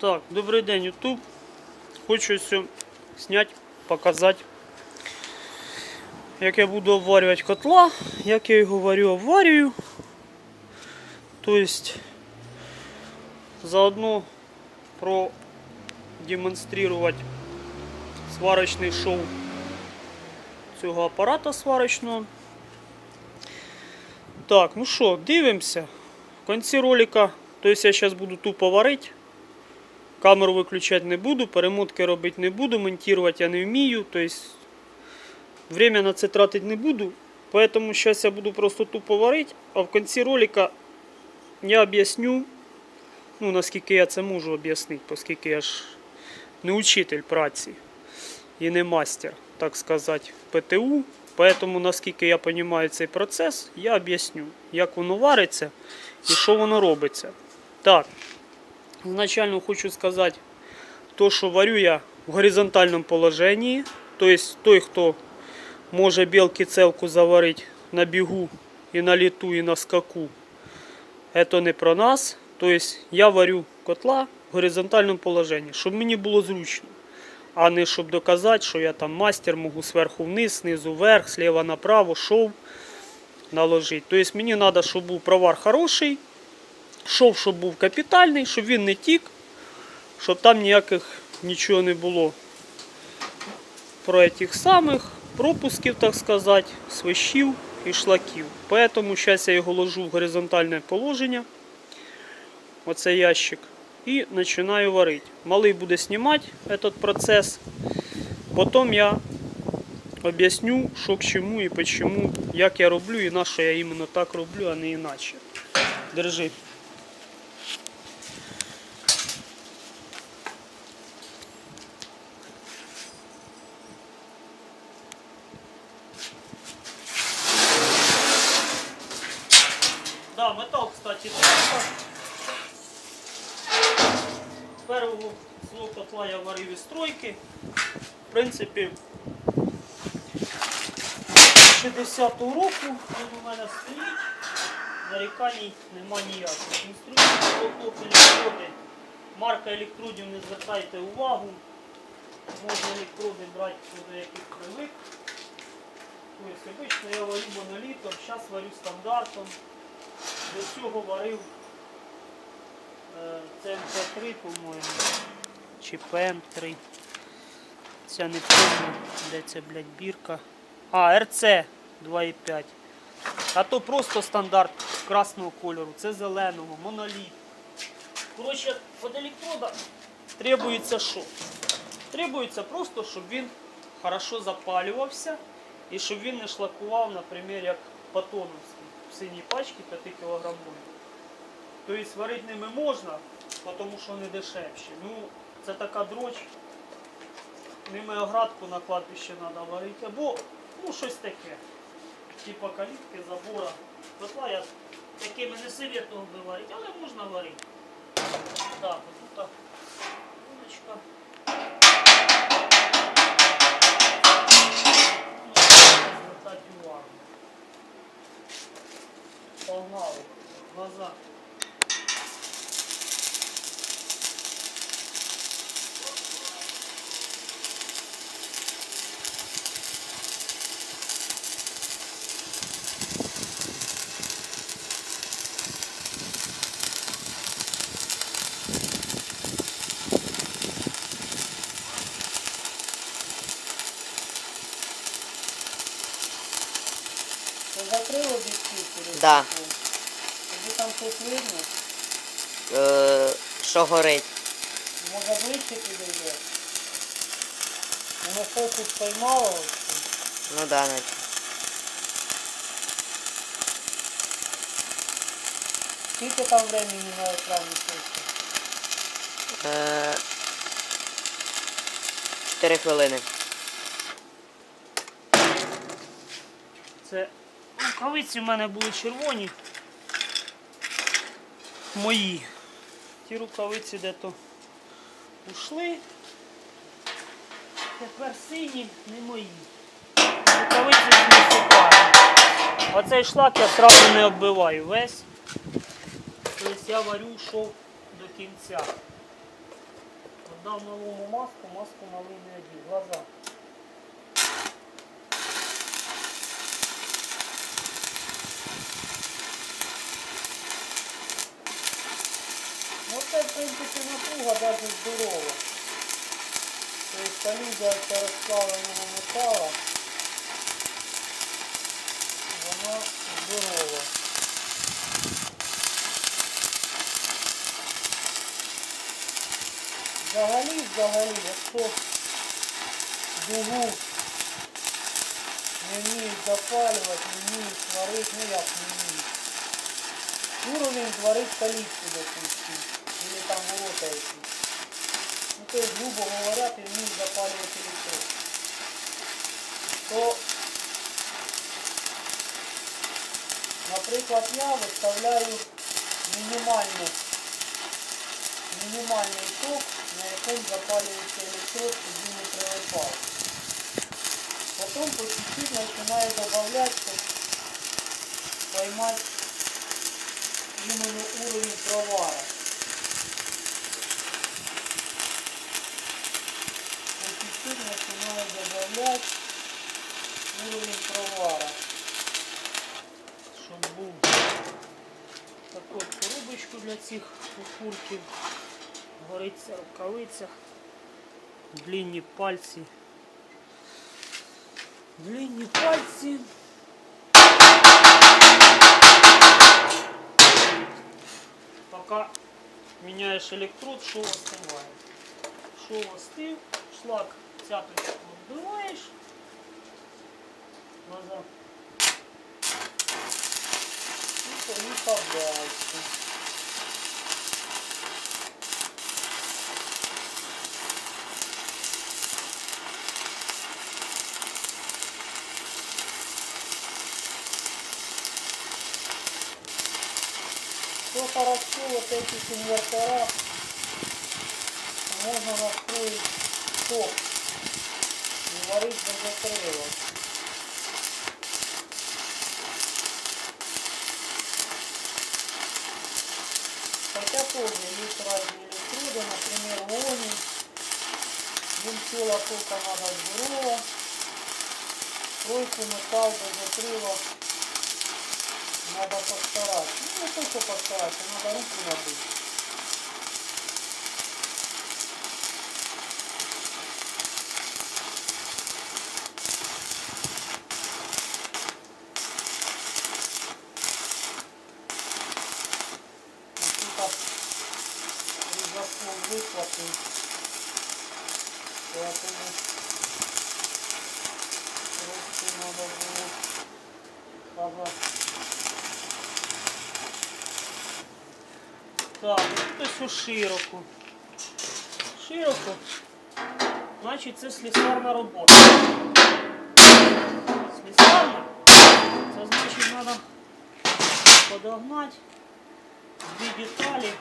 Так, добрий день, Ютуб. Хочу все зняти, показати, як я буду обварювати котла, як я його варю, обварюю. Тобто, заодно продемонструвати сварочний шоу цього апарата сварочного. Так, ну що, дивимося. В кінці ролика, тобто я зараз буду тупо варити. Камеру виключати не буду, перемотки робити не буду, монтувати я не вмію. Тобто время на це тратити не буду. Поэтому зараз я буду просто тупо варити, а в кінці ролика я об'ясню, ну наскільки я це можу об'яснити, оскільки я ж не учитель праці і не мастер, так сказати, ПТУ. Поэтому, наскільки я розумію цей процес, я об'ясню, як воно вариться і що воно робиться. Так, Изначально хочу сказати, то, що варю я в горизонтальному положенні. Тобто той, хто може білки целку заварити на бігу і на літу, і на скаку, це не про нас. Тобто я варю котла в горизонтальному положенні, щоб мені було зручно. А не щоб доказати, що я там мастер, можу зверху вниз, знизу вверх, зліва направо, шов наложити. Тобто мені треба, щоб був провар хороший, шов, щоб був капітальний, щоб він не тік, щоб там ніяких нічого не було про тих самих пропусків, так сказати, свищів і шлаків. Поэтому зараз я його ложу в горизонтальне положення, оцей ящик, і починаю варити. Малий буде знімати этот процес. Потім я об'ясню, що к чому і почему, як я роблю і на що я іменно так роблю, а не іначе. Держи. Метал, кстати, треба. Первого свого котла я варив із стройки. В принципі, 60-го року він у мене стоїть. Нарікань нема ніяких. Лоток, електроди. Марка електродів не звертайте увагу. Можна електроди брати до яких привик. Тобто, обично я варю монолітом, зараз варю стандартом. До цього варив е, ЦМП3, по-моєму. Чи ПМ3. Це не помню, де це, блядь, бірка. А, РЦ 2,5. А то просто стандарт красного кольору, це зеленого, моноліт. Коротше, від електрода требується що? Требується просто, щоб він хорошо запалювався і щоб він не шлакував, наприклад, як патоновський в синій пачці 5 кг. Тобто сварити ними можна, тому що вони дешевші. Ну, це така дроч. Ними оградку на кладбище треба варити. Або ну, щось таке. Типа калітки, забора. Котла я такими не би варити, але можна варити. Так, ось тут кулечка. Звертати увагу. Погнали. Глаза. Закрив об'єктив? перед Да. Собою? Там щось видно? Е, що горить? Може ближче підійде? Воно фокус поймало. ось тут. Ну да, наче. Скільки там времени на екрані? Е, Чотири хвилини. Це рукавиці в мене були червоні. Мої. Ті рукавиці де-то ушли. Тепер сині, не мої. Рукавиці не сипаю. Оцей шлак я одразу не оббиваю весь. Тобто я варю шов до кінця. Дав малому маску, маску малий не одів. Глаза. Ну це, в принципі, здорова. Тобто колізія розплавленого металу, вона здорова. Взагалі, взагалі, якщо дугу не вміють запалювати, не вміють сварити, ну як не вміють. Уровень зварить калитку допустим, или там ворота якісь. Ну то есть, грубо говоря, ти вмієш запалювати електрод. То, наприклад, я виставляю мінімальну мінімальний ток, на якому запалюється електрод, щоб він не прилипав. Потім по чуть-чуть починаю додавати, щоб поймати именно уровень провара. добавлять уровень провара. Щоб був таку от коробочку для цих окурків. Гориться рукавиця. Длинні пальці. Длинні пальці. Пока меняешь электрод, шов остывает. Шов остыл, шлак цяточку отбиваешь. Назад. И поехал дальше. Что хорошо вот этих инверторах, можно настроить ток и варить без отрыва. Хотя тоже есть разные электроды, например, они. Винтила тока надо здорово. Тройку металл без отрыва надо постараться. Ну, не только постараться, надо руку набыть. Пожать. Так, ну ось широко. Широко. Значить це слісарна робота. Слісарна. Це значить треба подогнати дві деталі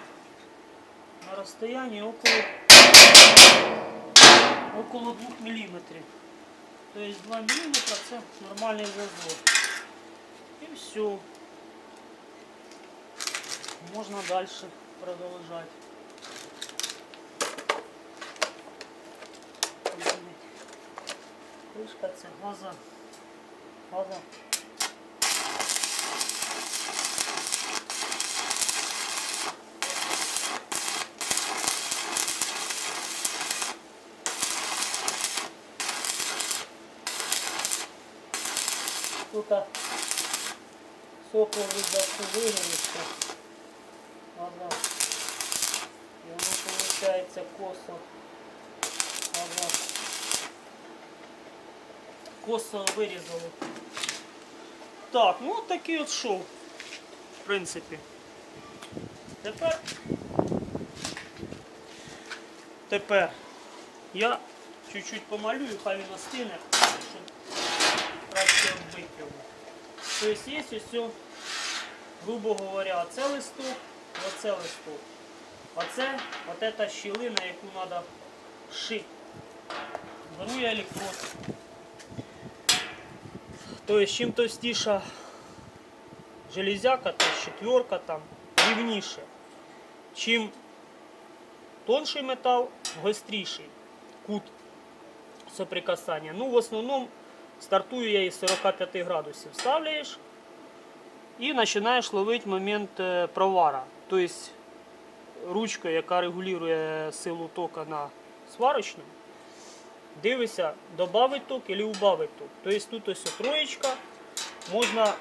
на розстоянні около, около 2 мм. Тобто 2 мм це нормальний зазор. Все. Можно дальше продолжать. Крышка це глаза. Глаза. Тут сопло даху вигорівся. Ага. И оно получается косо. Ага. Косо вирізали. Так, ну от такий от шов. В принципі. Тепер. Тепер я чуть-чуть помалюю, хай він остине, щоб краще оббити його. Тобто є ось, цю, грубо говоря, оце листок, оце листок. Оце от эта щілина, яку треба шити. Беру я електрод. Тобто, чим товстіша железяка, то есть четверка там, рівніше. Чим тонший метал, гостріший кут соприкасання. Ну, в основному стартую я із 45 градусів. Ставляєш і починаєш ловити момент е, провара. Тобто ручкою, яка регулює силу тока на сварочному, дивишся, додавить ток або убавить ток. Тобто тут ось троєчка, можна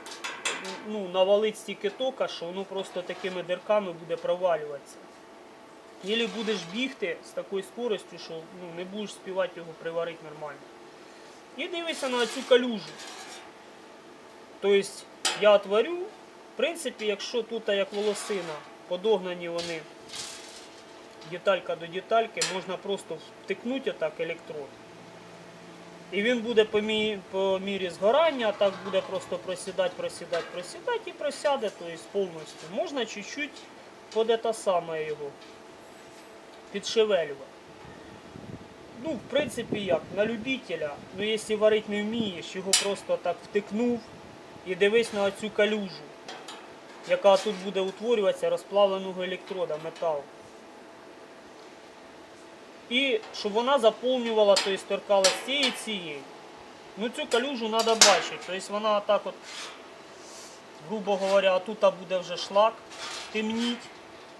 ну, навалити стільки тока, що воно просто такими дирками буде провалюватися. Ілі будеш бігти з такою скоростю, що ну, не будеш співати його приварити нормально. І дивишся на цю калюжу. Тобто я отварю, в принципі, якщо тут як волосина, подогнані вони деталька до детальки, можна просто втикнути отак електрод. І він буде по, мі, по мірі згорання, так буде просто просідати, просідати, просідати і просяде, тобто повністю. Можна чуть-чуть под це саме його підшевелювати. Ну, в принципі, як, на любителя, ну якщо варити не вмієш, його просто так втикнув і дивись на цю калюжу, яка тут буде утворюватися розплавленого електрода, металу. І щоб вона заповнювала, тобто торкалась цієї цієї. Ну цю калюжу треба бачити. Тобто вона так от, грубо говоря, тут буде вже шлак темніть.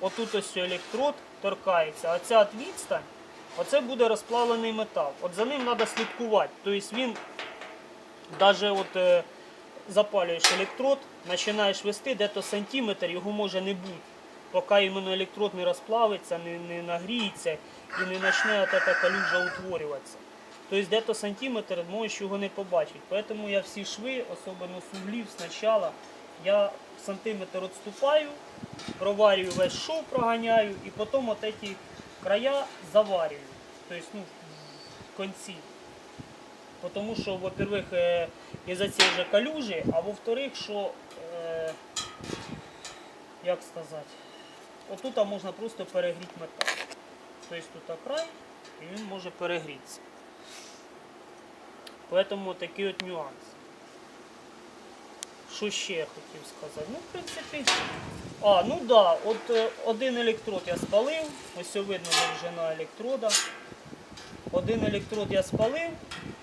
Отут ось електрод торкається, а ця відстань, оце буде розплавлений метал. От за ним треба слідкувати. Тобто він навіть от, е, запалюєш електрод, починаєш вести, де-то сантиметр, його може не бути. Поки іменно електрод не розплавиться, не, не нагріється і не почне ця калюжа утворюватися. Тобто де-то сантиметр можеш його не побачити. Тому я всі шви, особливо з углів спочатку, я сантиметр відступаю, проварюю весь шов, проганяю і потім от ці края заварюю. Тобто ну, в кінці. Тому що, во-первых, е, із-за цієї же калюжі, а во-вторых, що, е, як сказати, отут можна просто перегріти метал. Тобто тут край і він може перегрітися. Поэтому такий от нюанс. Що ще я хотів сказати? Ну, в принципі. А, ну да, от е, один електрод я спалив, ось видно довжина електрода. Один електрод я спалив,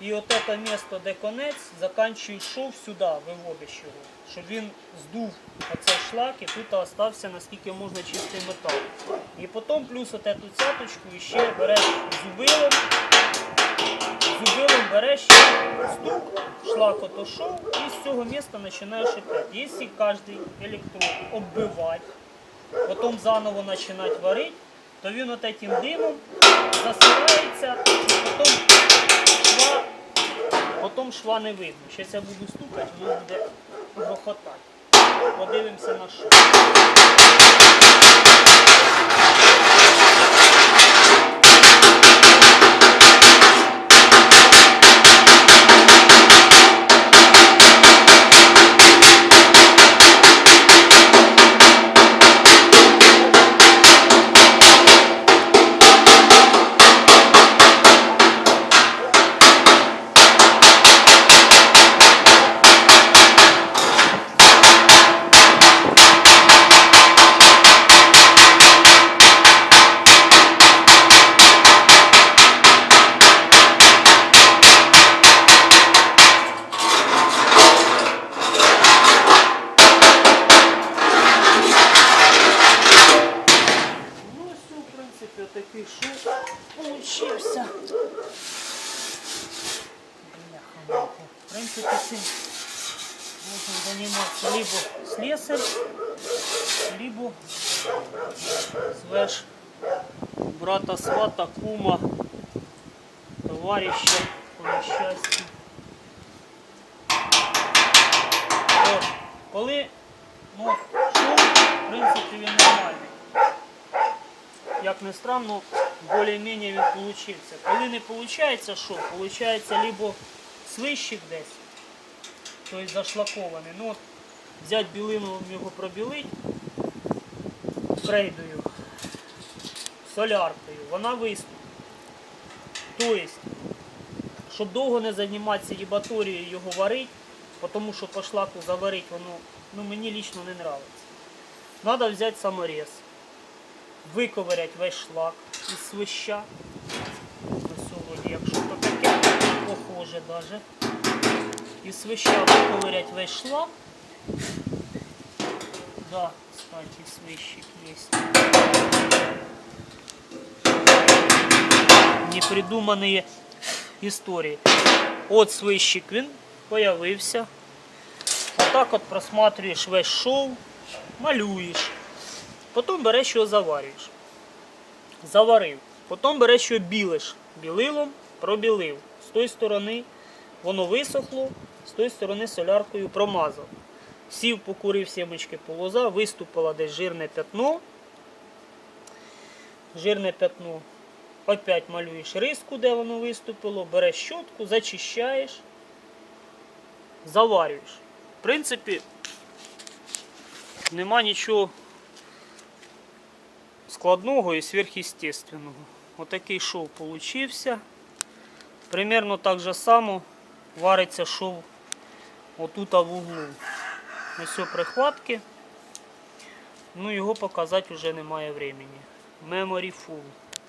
і от це місто, де конець, заканчую шов сюди, виводиш його, щоб він здув оцей шлак і тут остався наскільки можна чистий метал. І потім плюс от цю цяточку і ще береш зубилом, зубилом береш стук, шлак отошов і з цього міста починаєш опять. Якщо кожен електрод оббивати, потім заново починати варити, то він от этим димом засирається, і потім шва, потім шва не видно. Зараз я буду стукати, воно буде грохотати. Подивимося на що. Брата свата, кума, товарища по нещастю. Коли ну, шов, в принципі, він нормальний як не странно, більш-менш він получився. Коли не виходить, що? Получається либо свищик десь, тобто зашлакований. Ну взяти білину його пробілити крейдою, соляркою, вона виступить. Тобто, щоб довго не займатися їбаторією його варити, тому що по шлаку заварити воно ну, мені лично не подобається. Треба взяти саморез виковирять весь шлак із свища. Сьогодні, якщо то таке, похоже даже. Із свища виковирять весь шлак. Да, кстати, свищик есть. Непридумані історії. От свищик він появився. Отак от просматриваєш весь шоу, малюєш. Потім береш його заварюєш. Заварив. Потім береш його білиш. Білилом пробілив. З тої сторони воно висохло, з тої сторони соляркою промазав. Сів, покурив сімечки полоза, виступило десь жирне пятно. Жирне пятно. Опять малюєш риску, де воно виступило, береш щотку, зачищаєш, заварюєш. В принципі, нема нічого складного і сверхъестественного. Отакий шов получився. Примерно так же само вариться шов отут в углу. Ось прихватки. Ну його показати вже немає времени. Memory full.